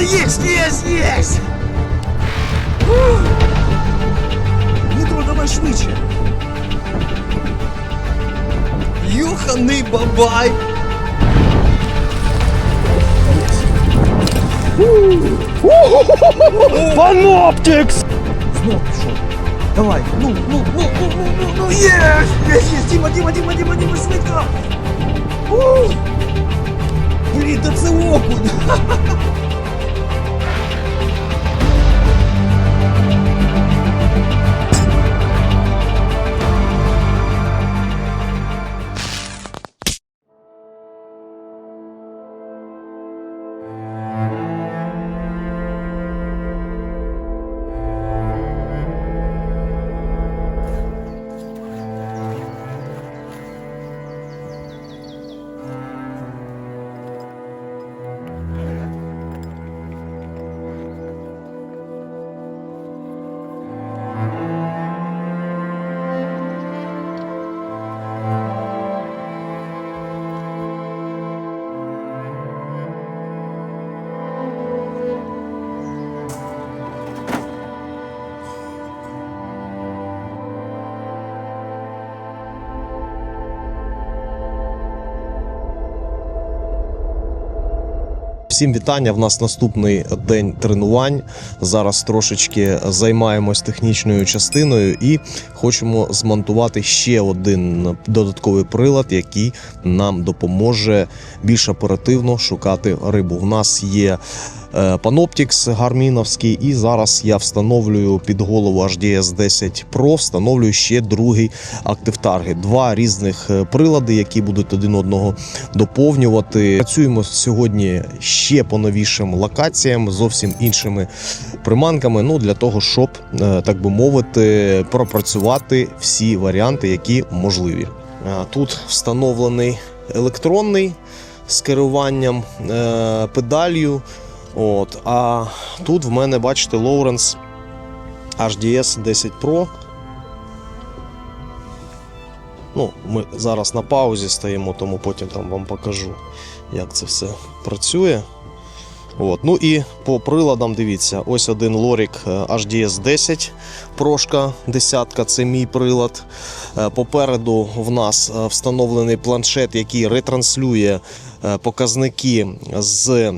давай, давай, давай, давай, єсть, єсть, єсть! Ух! Дмитро, давай швидше. Юханий бабай! Паноптикс! Знов пішов. Давай, ну, ну, ну, ну, ну, ну, ну, єсть, єсть, єсть, Діма, Діма, Діма, Діма, Діма, швидко! Ух! Блін, та це окунь! Всім вітання. В нас наступний день тренувань. Зараз трошечки займаємось технічною частиною і хочемо змонтувати ще один додатковий прилад, який нам допоможе більш оперативно шукати рибу. В нас є Panoptix гарміновський, і зараз я встановлюю під голову HDS 10 Pro, встановлюю ще другий Active Target. Два різних е, прилади, які будуть один одного доповнювати. Працюємо сьогодні ще по новішим локаціям, зовсім іншими приманками. Ну для того, щоб е, так би мовити, пропрацювати всі варіанти, які можливі. Е, Тут встановлений електронний з керуванням е, педалью. От, а тут в мене, бачите, Lowrance HDS 10 Pro. Ну, ми зараз на паузі стоїмо, тому потім там вам покажу, як це все працює. От. Ну і по приладам дивіться, ось один Лорік е, HDS 10 прошка десятка, це мій прилад. Е, Попереду в нас е, встановлений планшет, який ретранслює показники з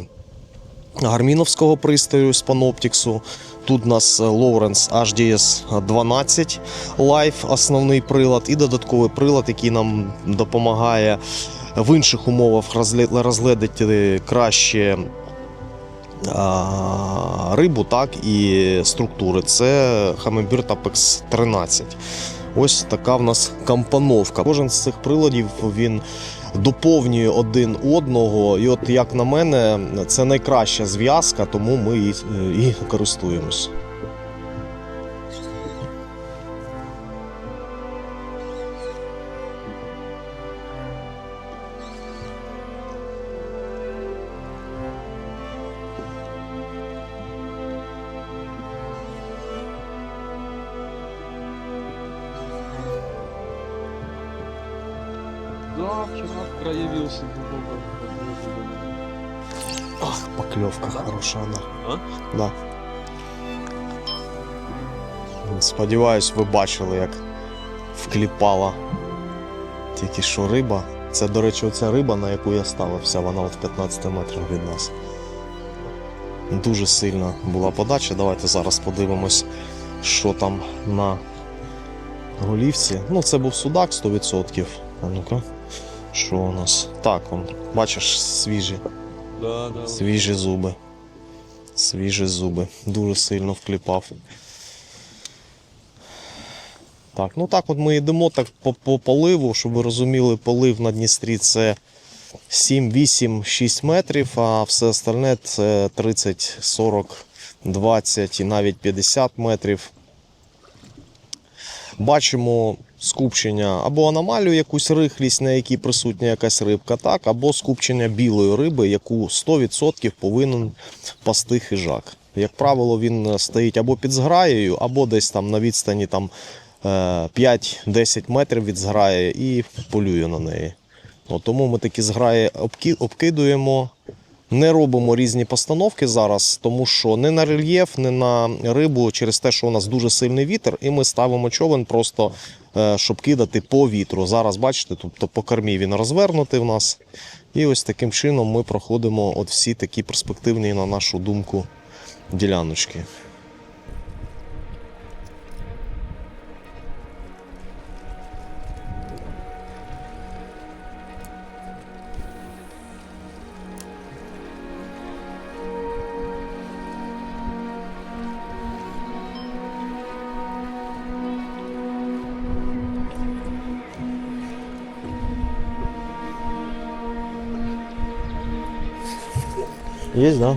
гарміновського пристрою з Panoptix. Тут у нас е, Lowrance HDS 12 Live, основний прилад, і додатковий прилад, який нам допомагає в інших умовах розгледіти краще рибу, так і структури. Це Hammerbird Apex 13. Ось така в нас компоновка. Кожен з цих приладів він доповнює один одного. І от як на мене, це найкраща зв'язка, тому ми і, і користуємось. Сподіваюсь, ви бачили, як вкліпала тільки що риба. Це, до речі, оця риба, на яку я ставився, вона от 15 метрів від нас. Дуже сильна була подача. Давайте зараз подивимось, що там на голівці. Ну, це був судак 100%. А ну-ка, що у нас? Так, он, бачиш, свіжі. Да, да. Свіжі зуби. Свіжі зуби. Дуже сильно вкліпав. Так, ну так от ми йдемо так по, по поливу, щоб ви розуміли, полив на Дністрі це 7, 8, 6 метрів, а все остальне це 30, 40, 20 і навіть 50 метрів. Бачимо скупчення або аномалію, якусь рихлість, на якій присутня якась рибка, так, або скупчення білої риби, яку 100% повинен пасти хижак. Як правило, він стоїть або під зграєю, або десь там на відстані там, 5-10 метрів від зграї і полює на неї. От тому ми такі зграї обкидуємо. Не робимо різні постановки зараз, тому що не на рельєф, не на рибу, через те, що у нас дуже сильний вітер, і ми ставимо човен просто, е, щоб кидати по вітру. Зараз бачите, тобто по кормі він розвернутий в нас. І ось таким чином ми проходимо от всі такі перспективні, на нашу думку, діляночки. Есть, да?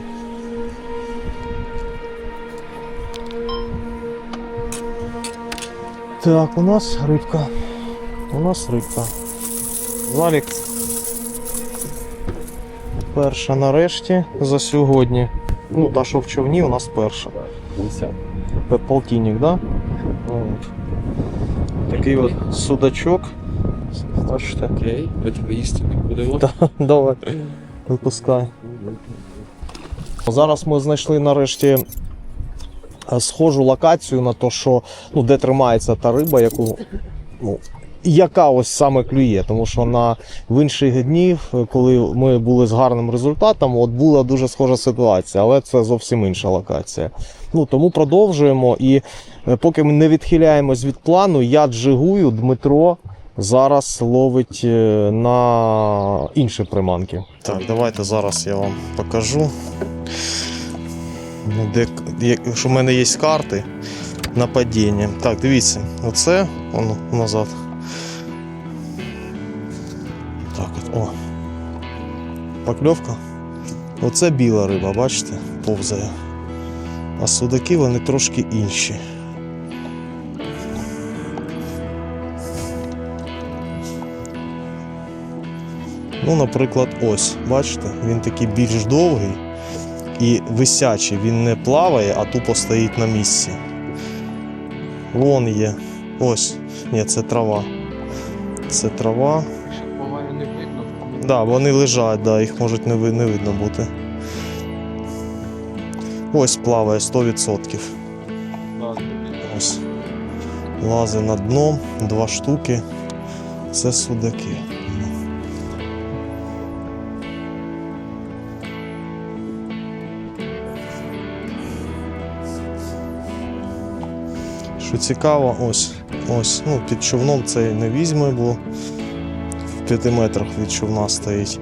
Так, у нас рибка. У нас рибка. Залік. Перша нарешті за сьогодні. Ну, та, що в човні, у нас перша. Полтинник, да? От. Такий от судачок. Бачите? Окей, будемо. Так, давай. Випускай. Зараз ми знайшли нарешті е, схожу локацію на те, що ну, де тримається та риба, яку, ну, яка ось саме клює. Тому що на в інших днів, е, коли ми були з гарним результатом, от була дуже схожа ситуація, але це зовсім інша локація. Ну, тому продовжуємо. І е, поки ми не відхиляємось від плану, я джигую, Дмитро зараз ловить е, на інші приманки. Так, давайте зараз я вам покажу. Де, як- що в мене є карти на падіння. Так, дивіться, оце воно назад. Так от, о. Покльовка. Оце біла риба, бачите, повзає. А судаки вони трошки інші. Ну, наприклад, ось, бачите, він такий більш довгий і висячий, він не плаває, а тупо стоїть на місці. Вон є. Ось. Ні, це трава. Це трава. Не видно. Да, вони лежать, да, їх може не, не видно бути. Ось плаває 100%. Ось. Лази на дно, два штуки. Це судаки. Що цікаво, ось, ось, ну, під човном цей не візьме, бо в 5 метрах від човна стоїть.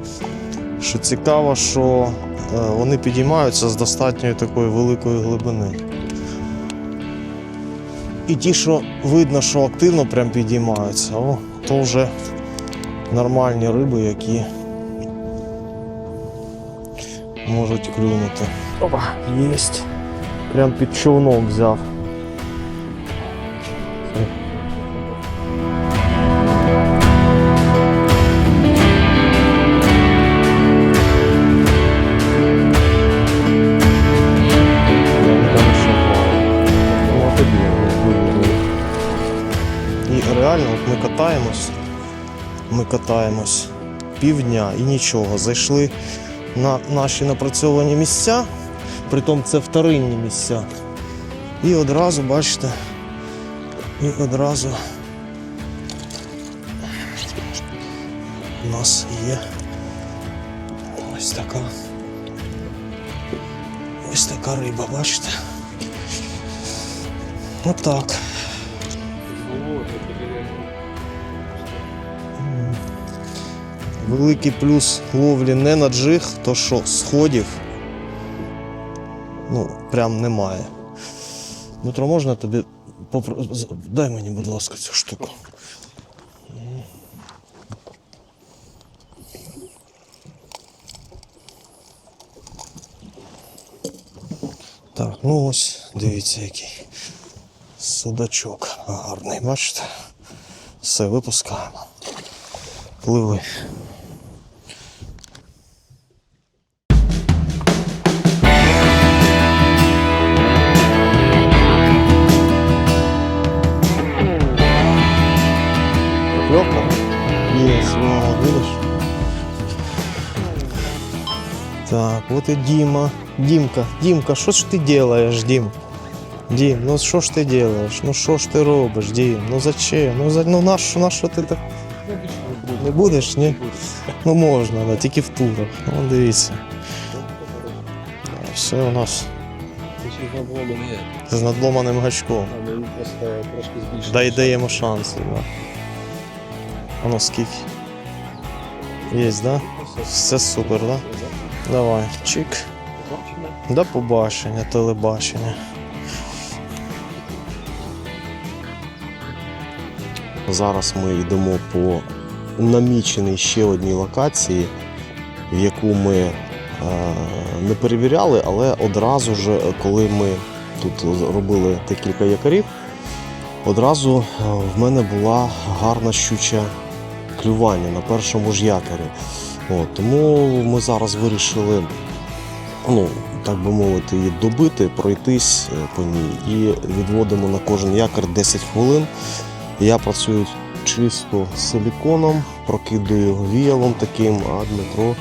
Що цікаво, що е, вони підіймаються з достатньої такої великої глибини. І ті, що видно, що активно прям підіймаються, о, то вже нормальні риби, які можуть клюнути. Опа, єсть. Прям під човном взяв. Півдня і нічого. Зайшли на наші напрацьовані місця, притом це вторинні місця. І одразу, бачите, і одразу у нас є ось така. Ось така риба, бачите? Отак. Великий плюс ловлі не на джиг, то що сходів ну, прям немає. Дмитро, можна тобі попро... Дай мені, будь ласка, цю штуку. Так, ну ось, дивіться, який судачок гарний, бачите? Все, випускаємо. Пливи. Вот и Дима. Димка, Димка, що ж ти делаешь, Дим? Дим, ну що ж ти делаешь? Ну що ж ти робиш, Дим? Ну зачем? Ну, за... ну на що, на що ти так? Не будеш, ні? Ну можна, да, тільки в турах. Ну дивіться. Все у нас з надломаним гачком. Дай даємо шанси, да. Воно скільки? Є, да? Все супер, да? Давай, чик. До побачення, телебачення. Зараз ми йдемо по наміченій ще одній локації, в яку ми е, не перевіряли, але одразу ж, коли ми тут робили декілька якорів, одразу е, в мене була гарна щуча клювання на першому ж якорі. От, тому ми зараз вирішили, ну, так би мовити, її добити, пройтись е, по ній і відводимо на кожен якор 10 хвилин. Я працюю чисто силіконом, прокидаю віялом таким, а Дмитро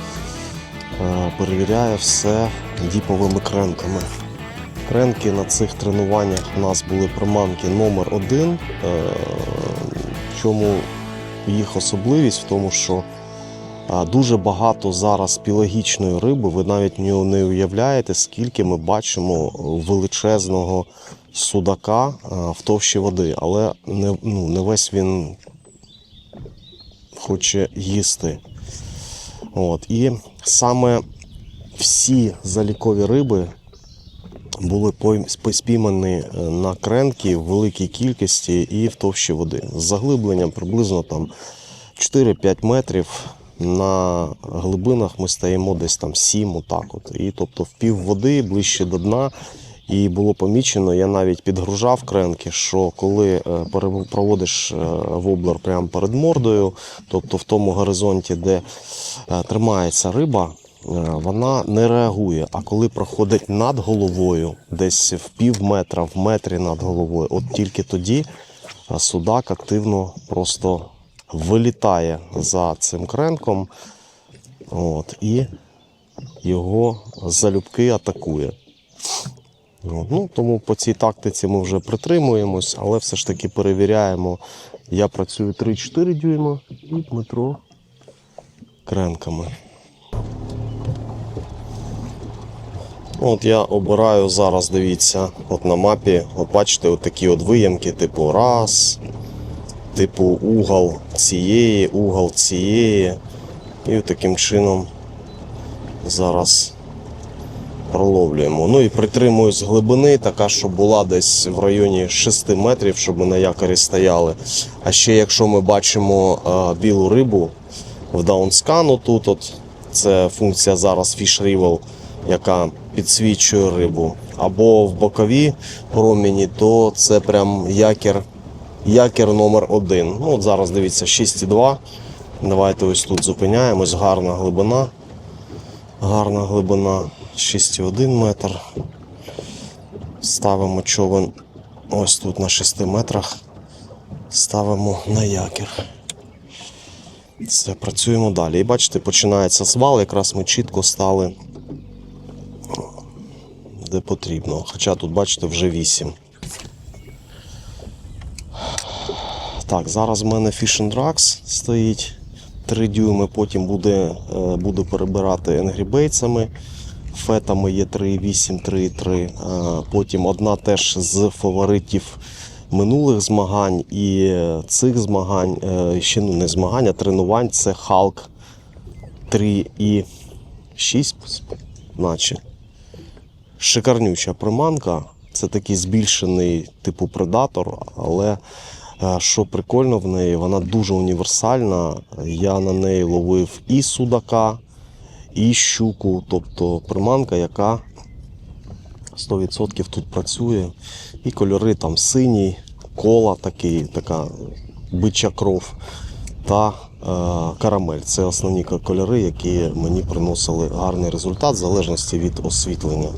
е, перевіряє все діповими кренками. Кренки на цих тренуваннях у нас були приманки номер один. Е, В чому їх особливість в тому, що дуже багато зараз пілагічної риби, ви навіть не уявляєте, скільки ми бачимо величезного судака а, в товщі води, але не, ну, не весь він хоче їсти. От. І саме всі залікові риби були спіймані е, на кренки в великій кількості і в товщі води. З заглибленням приблизно там 4-5 метрів. На глибинах ми стаємо десь там 7, отак от. І тобто в пів води ближче до дна. І було помічено, я навіть підгружав кренки, що коли е, проводиш е, воблер прямо перед мордою, тобто в тому горизонті, де е, тримається риба, вона не реагує. А коли проходить над головою, десь в пів метра, в метрі над головою, от тільки тоді судак активно просто вилітає за цим кренком от, і його залюбки атакує. Ну, тому по цій тактиці ми вже притримуємось, але все ж таки перевіряємо. Я працюю 3-4 дюйма і Дмитро кренками. От я обираю зараз, дивіться, от на мапі, от бачите, от такі от виямки, типу раз, типу угол цієї, угол цієї. І таким чином зараз проловлюємо. Ну і притримуюсь глибини, така, щоб була десь в районі 6 метрів, щоб ми на якорі стояли. А ще якщо ми бачимо е, білу рибу в даунскану, тут от, це функція зараз Fish Rival, яка підсвічує рибу. Або в бокові проміні, то це прям якір, якір номер один. Ну, от зараз дивіться 6,2. Давайте ось тут зупиняємось, гарна глибина. Гарна глибина 6,1 метр. Ставимо човен ось тут на 6 метрах. Ставимо на якір. Все, працюємо далі. І бачите, починається звал, якраз ми чітко стали де потрібно. Хоча тут, бачите, вже 8. Так, зараз в мене Fish Drax стоїть 3 дюйми, потім буде, е, буду перебирати енгрібейцями. Фетами є 3,8, 3,3. Е, Потім одна теж з фаворитів минулих змагань і е, цих змагань, ще ну, не змагань, а тренувань це Hulk 3,6, наче. Шикарнюча приманка. Це такий збільшений типу предатор, але що прикольно в неї, вона дуже універсальна. Я на неї ловив і судака, і щуку, тобто приманка, яка 100% тут працює. І кольори там синій, кола такий, така бича кров та е, карамель. Це основні кольори, які мені приносили гарний результат в залежності від освітлення.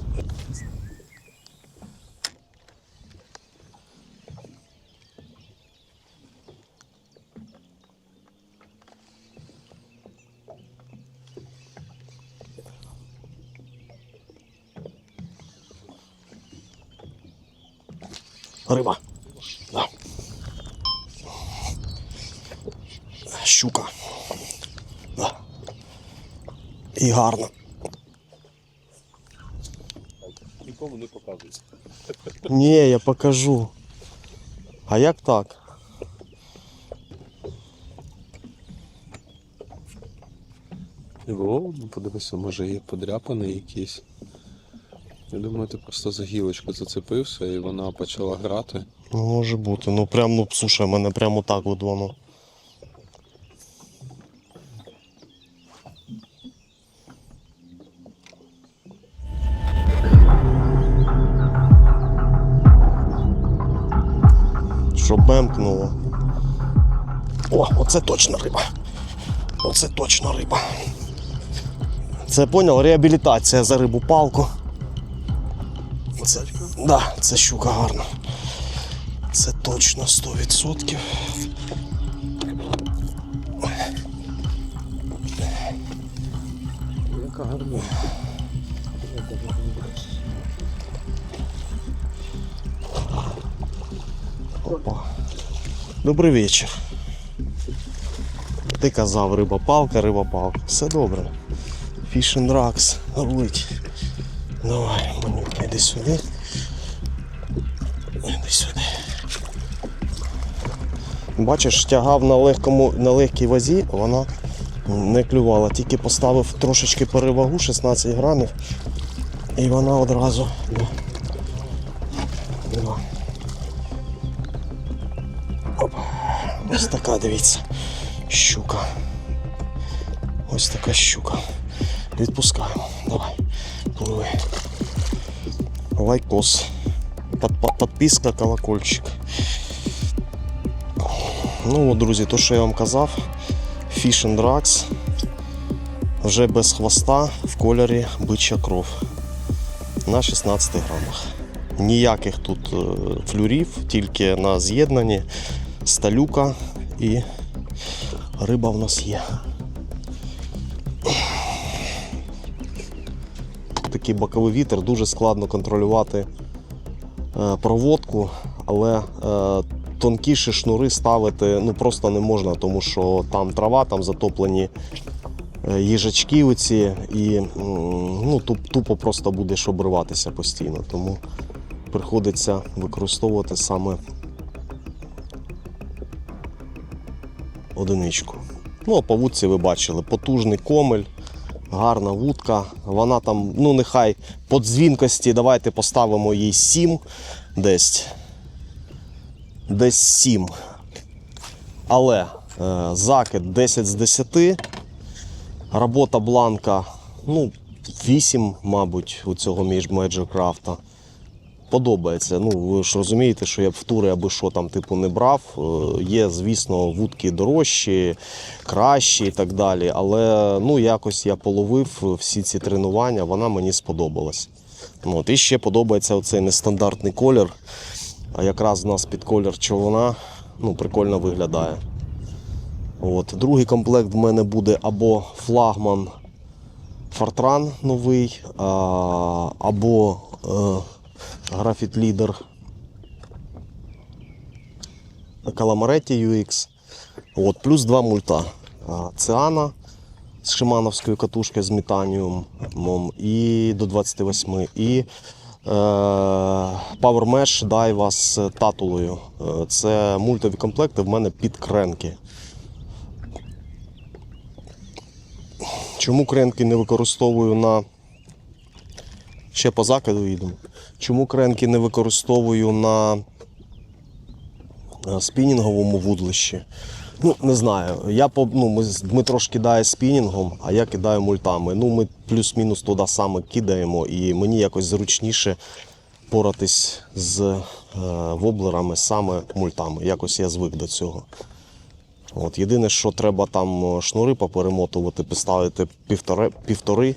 Риба. Да. Щука. Да. І гарна. Нікому не показується. Ні, я покажу. А як так? О, ну подивися, може є подряпини якісь. Я думаю, ти просто за гілочку зацепився і вона почала грати. Ну, може бути. Ну прям, ну слушай, мене прямо так от воно. Що бемкнуло. О, оце точно риба. Оце точно риба. Це поняв, реабілітація за рибу палку. Це, да, це щука гарна. Це точно 100%. Яка гарна. Опа. Добрий вечір. Ти казав риба-палка, риба-палка. Все добре. And Rocks рулить. Давай, іди сюди. Сюди. Бачиш, тягав на легкому, на легкій вазі, вона не клювала. Тільки поставив трошечки перевагу, 16 грамів. І вона одразу. Ось така, дивіться, щука. Ось така щука. Відпускаємо. Давай. Пливи. Лайкос. Под, под, подписка, колокольчик. Ну от, друзі, то, що я вам казав, Fish and Drugs вже без хвоста в кольорі бича кров на 16 грамах. Ніяких тут е, флюрів, тільки на з'єднанні сталюка і риба в нас є. Такий боковий вітер, дуже складно контролювати е, проводку, але е, тонкіші шнури ставити ну, просто не можна, тому що там трава, там затоплені е, їжачки оці, і ну, тупо просто будеш обриватися постійно. Тому приходиться використовувати саме одиничку. Ну, а по вудці ви бачили, потужний комель, гарна вудка. Вона там, ну нехай по дзвінкості, давайте поставимо їй 7 десь. Десь 7. Але е, закид 10 з 10. Робота бланка, ну, 8, мабуть, у цього Magic Craft. Подобається. Ну, ви ж розумієте, що я б в тури аби що там типу не брав. Е, Є, звісно, вудки дорожчі, кращі і так далі. Але ну, якось я половив всі ці тренування, вона мені сподобалась. От, і ще подобається оцей нестандартний колір. А якраз у нас під колір човна ну, прикольно виглядає. От. Другий комплект в мене буде або флагман Фортран новий, або е, Графіт Лідер Каламареті UX. От, плюс два мульта. Циана з шимановською катушкою з метаніумом і до 28. І е, Power Mesh Daiwa з татулою. Е, Це мультові комплекти в мене під кренки. Чому кренки не використовую на. Ще по закиду їдемо. Чому кренки не використовую на е, спінінговому вудлищі? Ну, не знаю. Я ну, ми, з- Дмитро ж кидає спінінгом, а я кидаю мультами. Ну, ми плюс-мінус туди саме кидаємо, і мені якось зручніше поратись з е, воблерами саме мультами. Якось я звик до цього. От, єдине, що треба там е, шнури поперемотувати, поставити півтори, півтори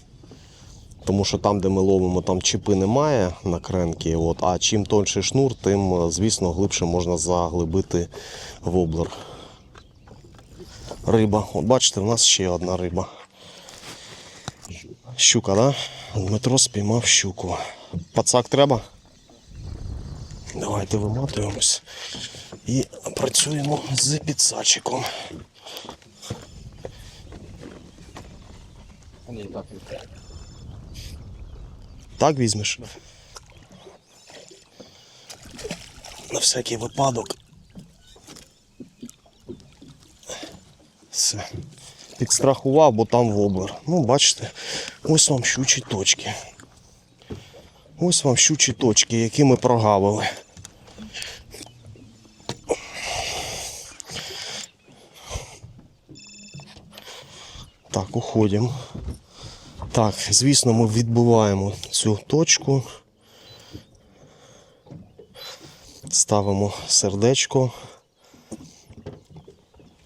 тому що там, де ми ловимо, там чіпи немає на кренки. От, а чим тонший шнур, тим, е, звісно, глибше можна заглибити воблер. Риба. От бачите, в нас ще одна риба. Щука, да? Дмитро спіймав щуку. Пацак треба? Давайте виматуємось і працюємо з підсачиком. Ні, так Так візьмеш? На всякий випадок. Все. Підстрахував, бо там воблер. Ну, бачите, ось вам щучі точки. Ось вам щучі точки, які ми прогавили. Так, уходимо. Так, звісно, ми відбуваємо цю точку. Ставимо сердечко.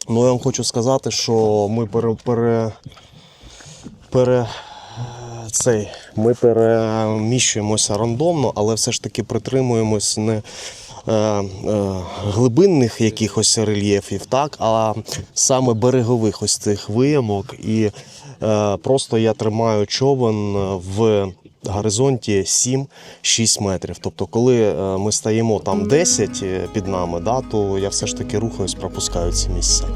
Ну, я вам хочу сказати, що ми пере, пере, пере, цей, ми переміщуємося рандомно, але все ж таки притримуємось не е, е, глибинних якихось рельєфів, так, а саме берегових ось цих виямок. І просто я тримаю човен в горизонті 7-6 метрів. Тобто, коли е, ми стаємо там 10 під нами, да, то я все ж таки рухаюсь, пропускаю ці місця.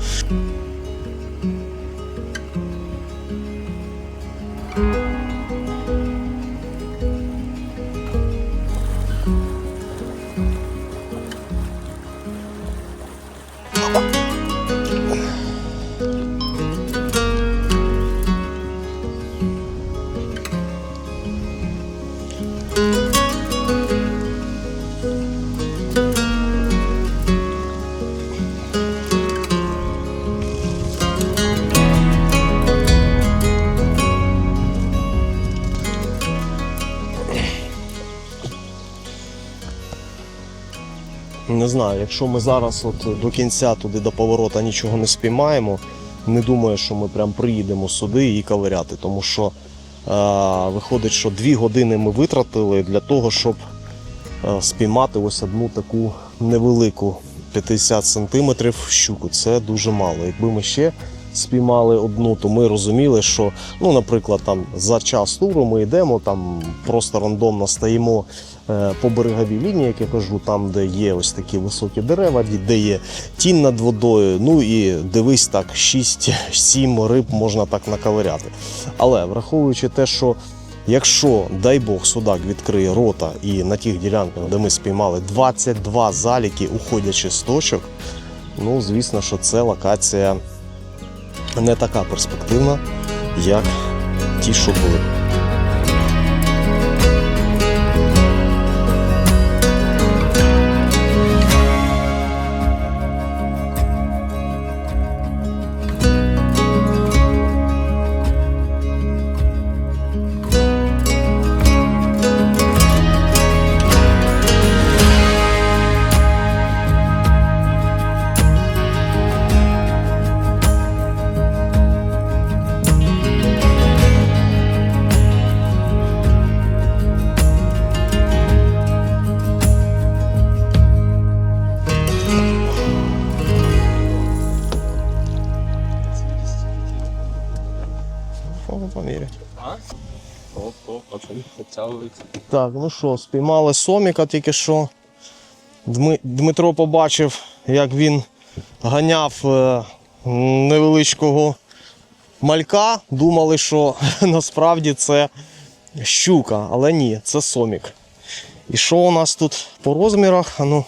Не знаю, якщо ми зараз от до кінця туди до поворота нічого не спіймаємо, не думаю, що ми прям приїдемо сюди і ковиряти, тому що е, виходить, що дві години ми витратили для того, щоб е, спіймати ось одну таку невелику 50 сантиметрів щуку. Це дуже мало. Якби ми ще спіймали одну, то ми розуміли, що, ну, наприклад, там за час туру ми йдемо, там просто рандомно стоїмо по береговій лінії, як я кажу, там, де є ось такі високі дерева, де є тінь над водою. Ну і дивись так, 6-7 риб можна так наковиряти. Але враховуючи те, що Якщо, дай Бог, судак відкриє рота і на тих ділянках, де ми спіймали 22 заліки, уходячи з точок, ну звісно, що це локація не така перспективна, як ті, що були. Так, ну що, спіймали соміка тільки що. Дмитро побачив, як він ганяв е, невеличкого малька. Думали, що насправді це щука, але ні, це сомік. І що у нас тут по розмірах? Ну,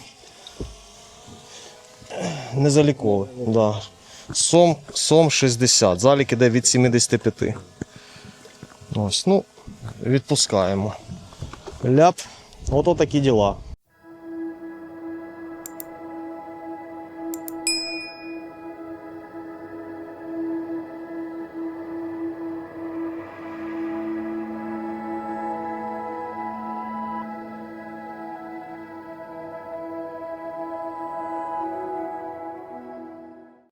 незаліковий. Да. Сом, сом 60. Залік іде від 75. Ось, ну, відпускаємо. Ляп. Вот, вот такі діла.